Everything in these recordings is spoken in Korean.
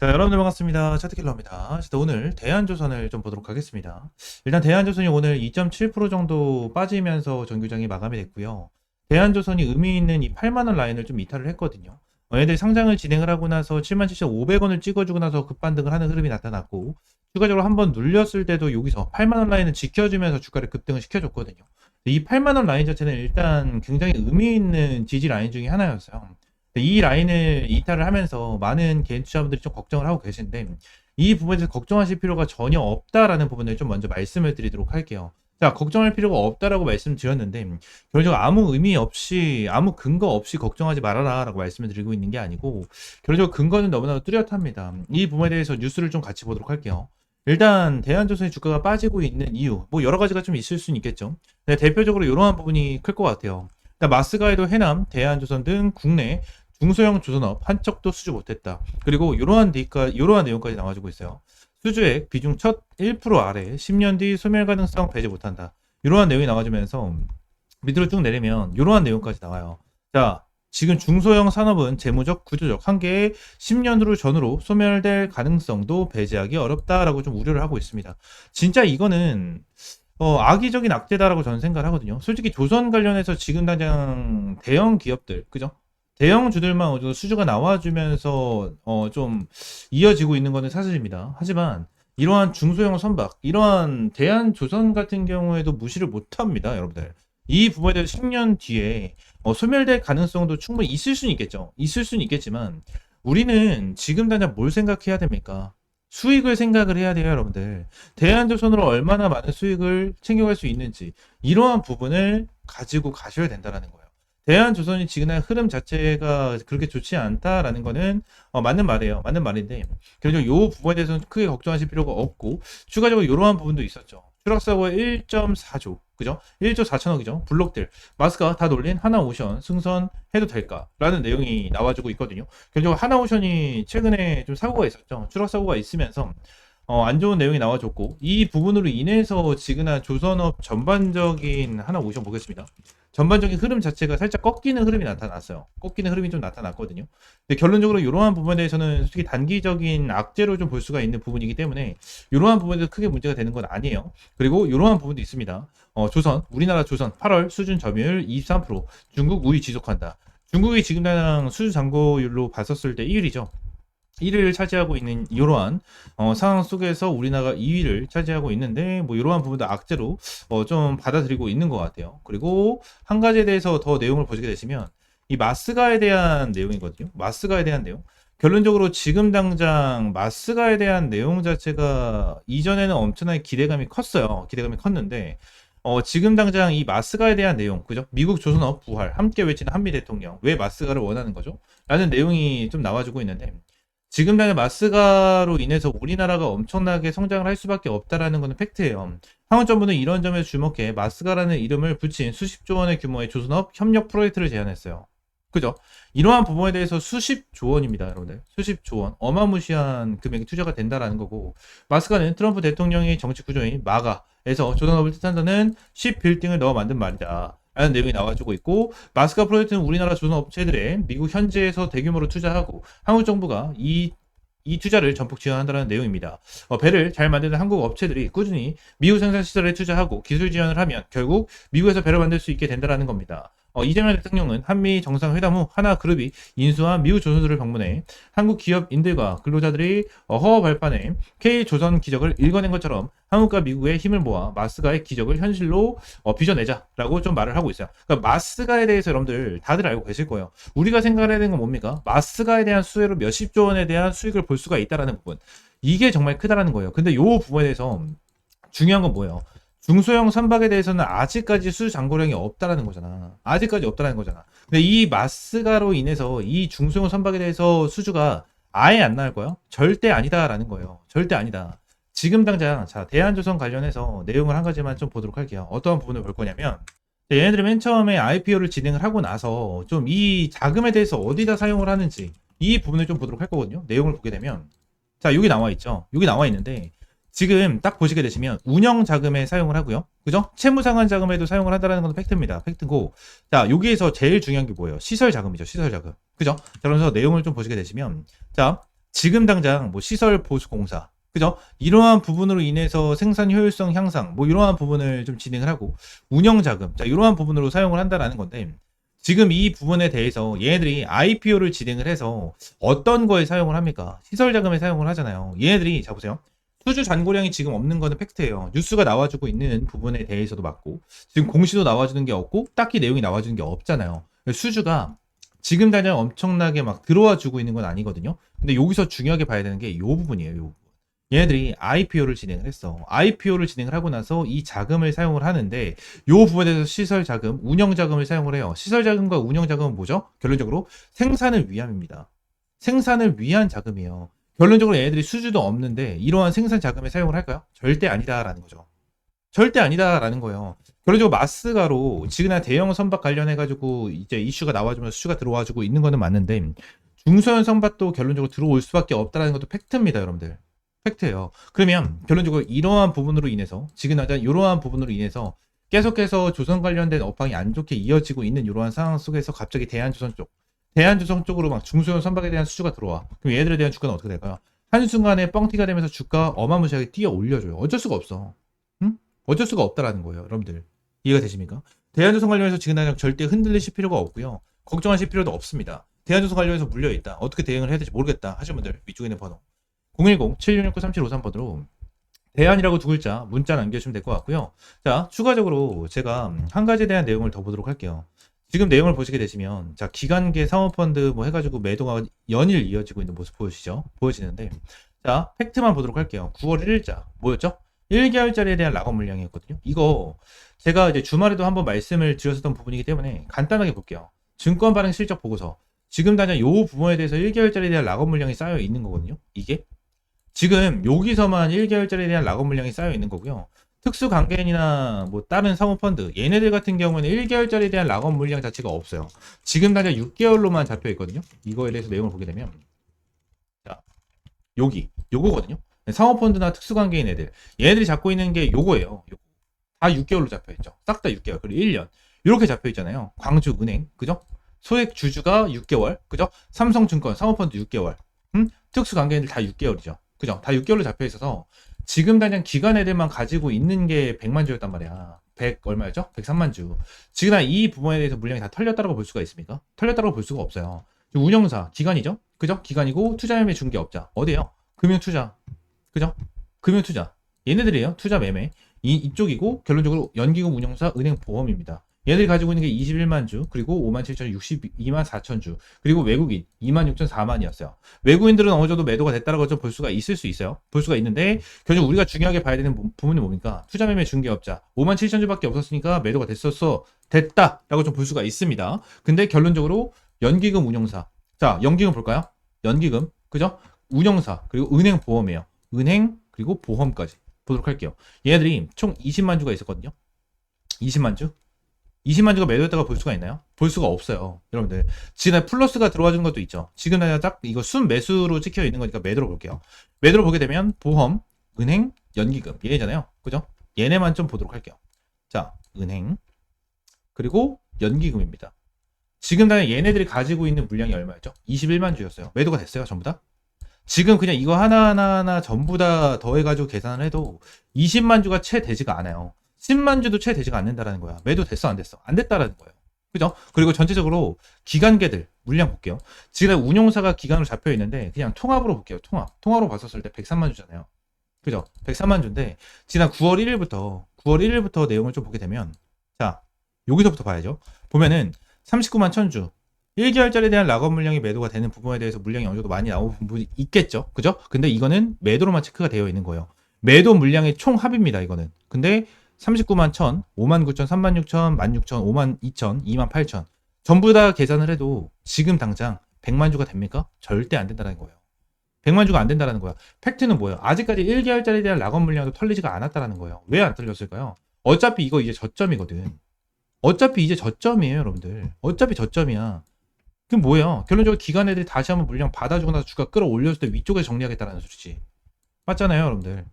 자, 여러분들 반갑습니다. 차트킬러입니다. 자, 오늘 대한조선을 좀 보도록 하겠습니다. 일단 대한조선이 오늘 2.7% 정도 빠지면서 정규장이 마감이 됐고요. 대한조선이 의미 있는 이 8만원 라인을 좀 이탈을 했거든요. 어, 얘들 상장을 진행을 하고 나서 77,500원을 찍어주고 나서 급반등을 하는 흐름이 나타났고, 추가적으로 한번 눌렸을 때도 여기서 8만원 라인을 지켜주면서 주가를 급등을 시켜줬거든요. 이 8만원 라인 자체는 일단 굉장히 의미 있는 지지 라인 중에 하나였어요. 이 라인을 이탈을 하면서 많은 개인 투자분들이 좀 걱정을 하고 계신데 이 부분에 대해서 걱정하실 필요가 전혀 없다라는 부분을 좀 먼저 말씀을 드리도록 할게요. 자, 걱정할 필요가 없다라고 말씀드렸는데 결국 아무 의미 없이 아무 근거 없이 걱정하지 말아라라고 말씀을 드리고 있는 게 아니고 결국 근거는 너무나도 뚜렷합니다. 이 부분에 대해서 뉴스를 좀 같이 보도록 할게요. 일단 대한조선의 주가가 빠지고 있는 이유 뭐 여러 가지가 좀 있을 수는 있겠죠. 근데 대표적으로 이러한 부분이 클 것 같아요. 마스가에도 해남, 대한조선 등 국내 중소형 조선업 한 척도 수주 못했다. 그리고 이러한 데이까 이러한 내용까지 나와주고 있어요. 수주액 비중 첫 1% 아래 10년 뒤 소멸 가능성 배제 못한다. 이러한 내용이 나와주면서 밑으로 쭉 내리면 이러한 내용까지 나와요. 자, 지금 중소형 산업은 재무적 구조적 한계에 10년 후 전후로 소멸될 가능성도 배제하기 어렵다라고 좀 우려를 하고 있습니다. 진짜 이거는 어, 악의적인 악재다라고 저는 생각을 하거든요. 솔직히 조선 관련해서 지금 당장 대형 기업들, 그죠? 대형주들만 어느 수주가 나와주면서 어, 좀 이어지고 있는 것은 사실입니다. 하지만 이러한 중소형 선박, 이러한 대한조선 같은 경우에도 무시를 못합니다, 여러분들. 이 부분에 대해서 10년 뒤에 어, 소멸될 가능성도 충분히 있을 수는 있겠죠. 있을 수는 있겠지만 우리는 지금 당장 뭘 생각해야 됩니까? 수익을 생각을 해야 돼요, 여러분들. 대한조선으로 얼마나 많은 수익을 챙겨갈 수 있는지 이러한 부분을 가지고 가셔야 된다는 거예요. 대한조선이 지금의 흐름 자체가 그렇게 좋지 않다라는 거는 어, 맞는 말이에요. 맞는 말인데 결국 요 부분에 대해서는 크게 걱정하실 필요가 없고 추가적으로 이러한 부분도 있었죠. 추락사고 1.4조 그죠? 1조 4천억이죠. 블록들 마스가 다 놀린 하나오션 승선 해도 될까라는 내용이 나와주고 있거든요. 결국 하나오션이 최근에 좀 사고가 있었죠. 추락사고가 있으면서 어, 안 좋은 내용이 나와줬고 이 부분으로 인해서 지금은 조선업 전반적인 하나 오션 보겠습니다. 전반적인 흐름 자체가 살짝 꺾이는 흐름이 나타났어요. 꺾이는 흐름이 좀 나타났거든요. 근데 결론적으로 이러한 부분에 대해서는 솔직히 단기적인 악재로 좀 볼 수가 있는 부분이기 때문에 이러한 부분에서 크게 문제가 되는 건 아니에요. 그리고 이러한 부분도 있습니다. 어, 조선, 우리나라 조선 8월 수준 점유율 23%, 중국 우위 지속한다. 중국이 지금 당장 수주 잔고율로 봤었을 때 1위죠. 1위를 차지하고 있는 이러한 어, 상황 속에서 우리나라가 2위를 차지하고 있는데 뭐 이러한 부분도 악재로 어, 좀 받아들이고 있는 것 같아요. 그리고 한 가지에 대해서 더 내용을 보시게 되시면 이 마스가에 대한 내용이거든요. 마스가에 대한 내용. 결론적으로 지금 당장 마스가에 대한 내용 자체가 이전에는 엄청나게 기대감이 컸어요. 기대감이 컸는데 어, 지금 당장 이 마스가에 대한 내용, 그죠? 미국 조선업 부활, 함께 외치는 한미 대통령, 왜 마스가를 원하는 거죠? 라는 내용이 좀 나와주고 있는데, 지금 당의 마스가로 인해서 우리나라가 엄청나게 성장을 할 수밖에 없다라는 것은 팩트예요. 한국 정부는 이런 점에 주목해 마스가라는 이름을 붙인 수십조 원의 규모의 조선업 협력 프로젝트를 제안했어요. 그죠? 이러한 부분에 대해서 수십조 원입니다, 여러분들. 수십조 원. 어마무시한 금액이 투자가 된다라는 거고, 마스가는 트럼프 대통령의 정치 구조인 마가에서 조선업을 뜻한다는 10빌딩을 넣어 만든 말이다. 라는 내용이 나와주고 있고 마스카 프로젝트는 우리나라 조선 업체들의 미국 현지에서 대규모로 투자하고 한국 정부가 이 이 투자를 전폭 지원한다는 내용입니다. 어, 배를 잘 만드는 한국 업체들이 꾸준히 미국 생산 시설에 투자하고 기술 지원을 하면 결국 미국에서 배를 만들 수 있게 된다는 겁니다. 어, 이재명 대통령은 한미 정상회담 후 하나 그룹이 인수한 미국 조선소를 방문해 한국 기업인들과 근로자들이 어, 허허 발판에 K조선 기적을 읽어낸 것처럼 한국과 미국의 힘을 모아 마스가의 기적을 현실로 어, 빚어내자라고 좀 말을 하고 있어요. 그러니까 마스가에 대해서 여러분들 다들 알고 계실 거예요. 우리가 생각해야 되는 건 뭡니까? 마스가에 대한 수혜로 몇십조 원에 대한 수익을 볼 수가 있다라는 부분. 이게 정말 크다라는 거예요. 근데 요 부분에 대해서 중요한 건 뭐예요? 중소형 선박에 대해서는 아직까지 수 잔고량이 없다라는 거잖아. 아직까지 없다라는 거잖아. 근데 이 마스가로 인해서 이 중소형 선박에 대해서 수주가 아예 안 나올 거예요? 절대 아니다라는 거예요. 절대 아니다. 지금 당장 자 대한조선 관련해서 내용을 한 가지만 좀 보도록 할게요. 어떠한 부분을 볼 거냐면 얘네들이 맨 처음에 IPO를 진행을 하고 나서 좀 이 자금에 대해서 어디다 사용을 하는지 이 부분을 좀 보도록 할 거거든요. 내용을 보게 되면 자 여기 나와 있죠. 여기 나와 있는데 지금 딱 보시게 되시면 운영 자금에 사용을 하고요. 그죠? 채무 상환 자금에도 사용을 한다는 건 팩트입니다. 팩트고. 자, 여기에서 제일 중요한 게 뭐예요? 시설 자금이죠. 시설 자금. 그죠? 자, 그러면서 내용을 좀 보시게 되시면 자, 지금 당장 뭐 시설 보수 공사 그죠? 이러한 부분으로 인해서 생산 효율성 향상 뭐 이러한 부분을 좀 진행을 하고 운영 자금 자 이러한 부분으로 사용을 한다라는 건데 지금 이 부분에 대해서 얘네들이 IPO를 진행을 해서 어떤 거에 사용을 합니까? 시설 자금에 사용을 하잖아요. 얘네들이 자 보세요. 수주 잔고량이 지금 없는 거는 팩트예요. 뉴스가 나와주고 있는 부분에 대해서도 맞고 지금 공시도 나와주는 게 없고 딱히 내용이 나와주는 게 없잖아요. 수주가 지금 당장 엄청나게 막 들어와 주고 있는 건 아니거든요. 근데 여기서 중요하게 봐야 되는 게 이 부분이에요. 요 부분. 얘네들이 IPO를 진행을 했어. IPO를 진행을 하고 나서 이 자금을 사용을 하는데 요 부분에 대해서 시설 자금, 운영 자금을 사용을 해요. 시설 자금과 운영 자금은 뭐죠? 결론적으로 생산을 위함입니다. 생산을 위한 자금이에요. 결론적으로 얘네들이 수주도 없는데 이러한 생산 자금에 사용을 할까요? 절대 아니다라는 거죠. 절대 아니다라는 거예요. 결론적으로 마스가로 지금이나 대형 선박 관련해 가지고 이제 이슈가 나와주면서 수주가 들어와주고 있는 거는 맞는데 중소형 선박도 결론적으로 들어올 수밖에 없다라는 것도 팩트입니다, 여러분들. 팩트예요. 그러면 결론적으로 이러한 부분으로 인해서 지금 당장 이러한 부분으로 인해서 계속해서 조선 관련된 업황이 안 좋게 이어지고 있는 이러한 상황 속에서 갑자기 대한조선 쪽, 대한조선 쪽으로 막 중소형 선박에 대한 수주가 들어와. 그럼 얘들에 대한 주가는 어떻게 될까요? 한순간에 뻥튀가 되면서 주가 어마무시하게 뛰어 올려줘요. 어쩔 수가 없어. 응? 어쩔 수가 없다라는 거예요, 여러분들. 이해가 되십니까? 대한조선 관련해서 지금 당장 절대 흔들리실 필요가 없고요. 걱정하실 필요도 없습니다. 대한조선 관련해서 물려있다. 어떻게 대응을 해야 될지 모르겠다 하시는 분들 위쪽에 있는 번호 010-7669-3753번으로 대안이라고 두 글자 문자 남겨주시면 될 것 같고요. 자, 추가적으로 제가 한 가지에 대한 내용을 더 보도록 할게요. 지금 내용을 보시게 되시면, 자, 기간계 사모펀드 뭐 해가지고 매도가 연일 이어지고 있는 모습 보여지죠? 보여지는데, 자, 팩트만 보도록 할게요. 9월 1일자, 뭐였죠? 1개월짜리에 대한 락업 물량이었거든요. 이거 제가 이제 주말에도 한번 말씀을 드렸었던 부분이기 때문에 간단하게 볼게요. 증권 발행 실적 보고서. 지금 당장 요 부분에 대해서 1개월짜리에 대한 락업 물량이 쌓여 있는 거거든요. 이게 지금 여기서만 1개월짜리에 대한 락업 물량이 쌓여 있는 거고요. 특수 강개인이나 뭐 다른 사모펀드 얘네들 같은 경우는 1개월짜리에 대한 락업 물량 자체가 없어요. 지금 당장 6개월로만 잡혀 있거든요. 이거에 대해서 내용을 보게 되면 자 여기 요거거든요. 사모펀드나 특수 강개인 애들 얘네들이 잡고 있는 게 요거예요. 요거. 다 6개월로 잡혀 있죠. 싹 다 6개월 그리고 1년 이렇게 잡혀 있잖아요. 광주은행 그죠? 소액 주주가 6개월 그죠? 삼성증권 사모펀드 6개월 음? 특수 강개인들 다 6개월이죠. 그죠? 다 6개월로 잡혀 있어서 지금 당장 기간 애들만 가지고 있는 게 100만 주였단 말이야. 100 얼마였죠? 103만 주. 지금 이 부분에 대해서 물량이 다 털렸다고 볼 수가 있습니까? 털렸다고 볼 수가 없어요. 운영사 기관이죠? 그죠? 기관이고 투자 매매 중개업자 어디에요? 금융 투자. 그죠? 금융 투자. 얘네들이에요. 투자 매매. 이, 이쪽이고 결론적으로 연기금 운영사 은행 보험입니다. 얘들이 가지고 있는 게 21만 주, 그리고 5만 7천 62만 4천 주, 그리고 외국인 2만 6천 4만이었어요. 외국인들은 어느 정도 매도가 됐다라고 좀볼 수가 있을 수 있어요. 볼 수가 있는데 결국 우리가 중요하게 봐야 되는 부분이 뭡니까? 투자 매매 중개업자 5만 7천 주밖에 없었으니까 매도가 됐었어, 됐다라고 좀 볼 수가 있습니다. 근데 결론적으로 연기금 운영사, 자 연기금 볼까요? 연기금, 그죠? 운영사 그리고 은행 보험이에요. 은행 그리고 보험까지 보도록 할게요. 얘네들이 총 20만 주가 있었거든요. 20만 주. 20만 주가 매도했다가 볼 수가 있나요? 볼 수가 없어요. 여러분들. 지금 플러스가 들어와 주는 것도 있죠. 지금 딱 이거 순 매수로 찍혀 있는 거니까 매도로 볼게요. 매도로 보게 되면 보험, 은행, 연기금 얘네잖아요. 그죠? 얘네만 좀 보도록 할게요. 자, 은행 그리고 연기금입니다. 지금 당연 얘네들이 가지고 있는 물량이 얼마였죠? 21만 주였어요. 매도가 됐어요, 전부 다? 지금 그냥 이거 하나하나 하나 전부 다 더해가지고 계산을 해도 20만 주가 채 되지가 않아요. 10만 주도 채 되지가 않는다라는 거야. 매도 됐어 안 됐어? 안 됐다라는 거예요. 그죠? 그리고 전체적으로 기간계들 물량 볼게요. 지금 운용사가 기간으로 잡혀 있는데 그냥 통합으로 볼게요. 통합. 통합으로 봤었을 때 103만 주잖아요. 그죠? 103만 주인데 지난 9월 1일부터 9월 1일부터 내용을 좀 보게 되면 자 여기서부터 봐야죠. 보면은 39만 천주 1개월짜리에 대한 락업 물량이 매도가 되는 부분에 대해서 물량이 어느 정도 많이 나오는 부분이 있겠죠. 그죠? 근데 이거는 매도로만 체크가 되어 있는 거예요. 매도 물량의 총 합입니다. 이거는. 근데 39만 1000, 5만 9천, 3만 6천, 1만 6천, 5만 2천, 2만 8천. 전부 다 계산을 해도 지금 당장 100만 주가 됩니까? 절대 안 된다는 거예요. 100만 주가 안 된다는 거야. 팩트는 뭐예요? 아직까지 1개월짜리에 대한 락업 물량도 털리지가 않았다는 거예요. 왜 안 털렸을까요? 어차피 이거 이제 저점이거든. 어차피 이제 저점이에요, 여러분들. 어차피 저점이야. 그럼 뭐예요? 결론적으로 기관 애들이 다시 한번 물량 받아주고 나서 주가 끌어올렸을 때 위쪽에 정리하겠다는 소리지. 맞잖아요, 여러분들.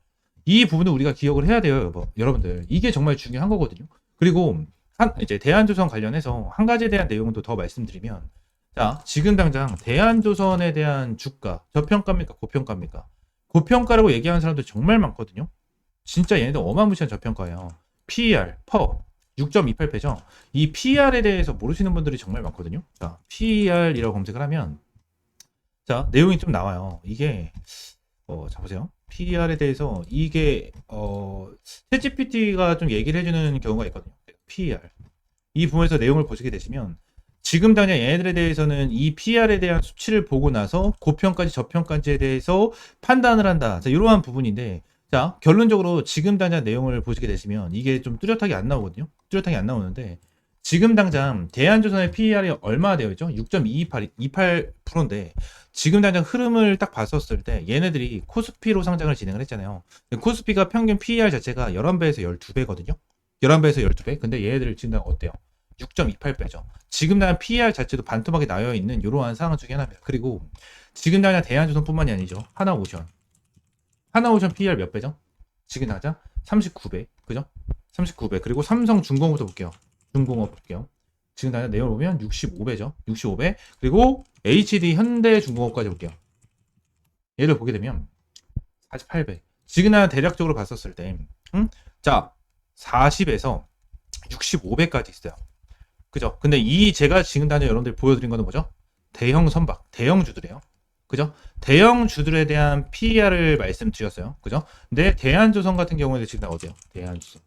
이 부분을 우리가 기억을 해야 돼요, 여보, 여러분들. 이게 정말 중요한 거거든요. 그리고 한, 이제 대한조선 관련해서 한 가지에 대한 내용도 더 말씀드리면 자, 지금 당장 대한조선에 대한 주가 저평가입니까? 고평가입니까? 고평가라고 얘기하는 사람들 정말 많거든요. 진짜 얘네들 어마무시한 저평가예요. PER, 퍼 6.28배죠. 이 PER에 대해서 모르시는 분들이 정말 많거든요. 자, PER이라고 검색을 하면 자, 내용이 좀 나와요. 이게 어, 자 보세요. PER에 대해서 이게 어, 챗GPT가 좀 얘기를 해주는 경우가 있거든요. PER. 이 부분에서 내용을 보시게 되시면 지금 당장 얘네들에 대해서는 이 PR에 대한 수치를 보고 나서 고평가지 저평가지에 대해서 판단을 한다. 자, 이러한 부분인데 자, 결론적으로 지금 당장 내용을 보시게 되시면 이게 좀 뚜렷하게 안 나오거든요. 뚜렷하게 안 나오는데 지금 당장 대한조선의 PER이 얼마나 되어 있죠? 6.228, 28%인데 지금 당장 흐름을 딱 봤었을 때 얘네들이 코스피로 상장을 진행을 했잖아요. 코스피가 평균 PER 자체가 11배에서 12배거든요. 11배에서 12배. 근데 얘네들 지금 어때요? 6.28배죠. 지금 당장 PER 자체도 반토막이 나여 있는 이러한 상황 중에 하나입니다. 그리고 지금 당장 대한조선뿐만이 아니죠. 하나오션. 하나오션 PER 몇 배죠? 지금 당장 39배. 그죠? 39배. 그리고 삼성 중공업도 볼게요. 중공업 볼게요. 지금 내용을 보면 65배죠. 65배. 그리고 HD 현대 중공업까지 볼게요. 얘를 보게 되면 48배. 지금 당장 대략적으로 봤었을 때, 음? 자, 40에서 65배까지 있어요. 그죠? 근데 이 제가 지금 당장 여러분들 보여드린 거는 뭐죠? 대형 선박, 대형 주들이에요. 그죠? 대형 주들에 대한 PER을 말씀드렸어요. 그죠? 근데 대한조선 같은 경우에는 지금 어디요? 대한조선.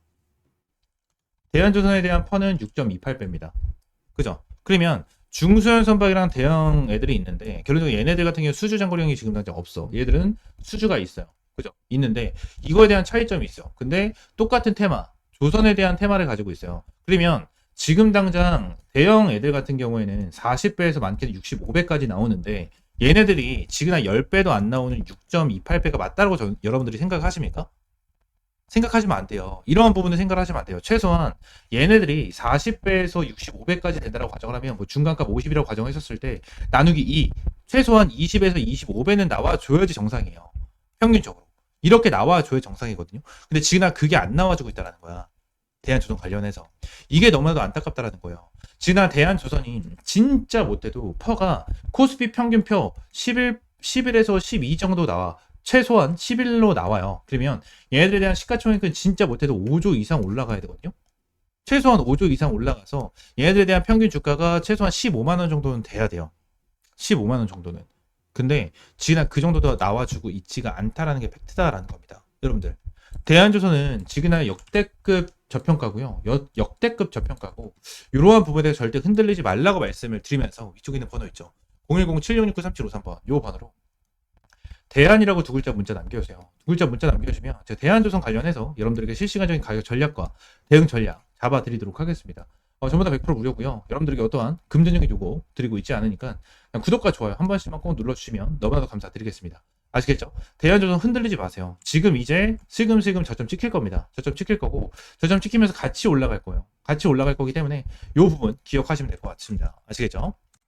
대한조선에 대한 퍼는 6.28배입니다. 그죠? 그러면 중소형 선박이랑 대형 애들이 있는데 결론적으로 얘네들 같은 경우 수주 장고령이 지금 당장 없어. 얘들은 수주가 있어요. 그죠? 있는데 이거에 대한 차이점이 있어. 근데 똑같은 테마, 조선에 대한 테마를 가지고 있어요. 그러면 지금 당장 대형 애들 같은 경우에는 40배에서 많게는 65배까지 나오는데 얘네들이 지금 한 10배도 안 나오는 6.28배가 맞다고 저, 여러분들이 생각하십니까? 생각하시면 안 돼요. 이러한 부분을 생각하시면 안 돼요. 최소한 얘네들이 40배에서 65배까지 된다라고 가정을 하면 뭐 중간값 50이라고 가정했었을 때 나누기 2 최소한 20에서 25배는 나와줘야지 정상이에요. 평균적으로. 이렇게 나와줘야 정상이거든요. 근데 지금 그게 안 나와주고 있다는 거야. 대한조선 관련해서. 이게 너무나도 안타깝다라는 거예요. 지난 대한조선이 진짜 못해도 퍼가 코스피 평균표 11, 11에서 12 정도 나와. 최소한 11로 나와요. 그러면 얘네들에 대한 시가총액은 진짜 못해도 5조 이상 올라가야 되거든요. 최소한 5조 이상 올라가서 얘네들에 대한 평균 주가가 최소한 15만 원 정도는 돼야 돼요. 15만 원 정도는. 근데 지금 그 정도도 나와주고 있지가 않다라는 게 팩트다라는 겁니다. 여러분들. 대한조선은 지금은 역대급 저평가고요. 역, 역대급 저평가고 이러한 부분에 대해서 절대 흔들리지 말라고 말씀을 드리면서 이쪽에 있는 번호 있죠. 010-7669-3753번 요 번호로 대안이라고 두 글자 문자 남겨주세요. 두 글자 문자 남겨주시면 제가 대한조선 관련해서 여러분들에게 실시간적인 가격 전략과 대응 전략 잡아드리도록 하겠습니다. 어, 전부 다 100% 무료고요. 여러분들에게 어떠한 금전적인 요구 드리고 있지 않으니까 구독과 좋아요 한 번씩만 꼭 눌러주시면 너무나도 감사드리겠습니다. 아시겠죠? 대한조선 흔들리지 마세요. 지금 이제 슬금슬금 저점 찍힐 겁니다. 저점 찍힐 거고 저점 찍히면서 같이 올라갈 거예요. 같이 올라갈 거기 때문에 이 부분 기억하시면 될 것 같습니다. 아시겠죠?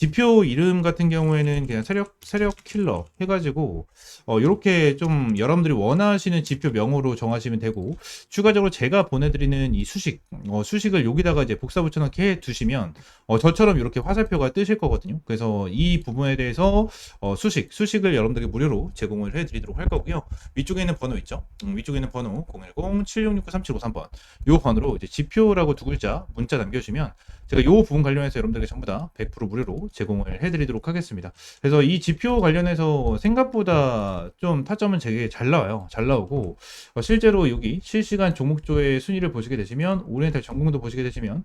지표 이름 같은 경우에는 그냥 세력 세력 킬러 해가지고 어 이렇게 좀 여러분들이 원하시는 지표 명으로 정하시면 되고 추가적으로 제가 보내드리는 이 수식 어 수식을 여기다가 이제 복사 붙여넣기 해 두시면 어 저처럼 이렇게 화살표가 뜨실 거거든요. 그래서 이 부분에 대해서 어 수식 수식을 여러분들에게 무료로 제공을 해드리도록 할 거고요. 위쪽에 있는 번호 있죠? 음, 위쪽에 있는 번호 010-7669-3753번 요 번호로 이제 지표라고 두 글자 문자 남겨주시면 제가 요 부분 관련해서 여러분들에게 전부 다 100% 무료로 제공을 해드리도록 하겠습니다. 그래서 이 지표 관련해서 생각보다 좀 타점은 되게 잘 나와요. 잘 나오고 어, 실제로 여기 실시간 종목조의 순위를 보시게 되시면 오리엔탈 전공도 보시게 되시면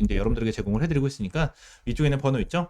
이제 여러분들에게 제공을 해드리고 있으니까 이쪽에는 번호 있죠?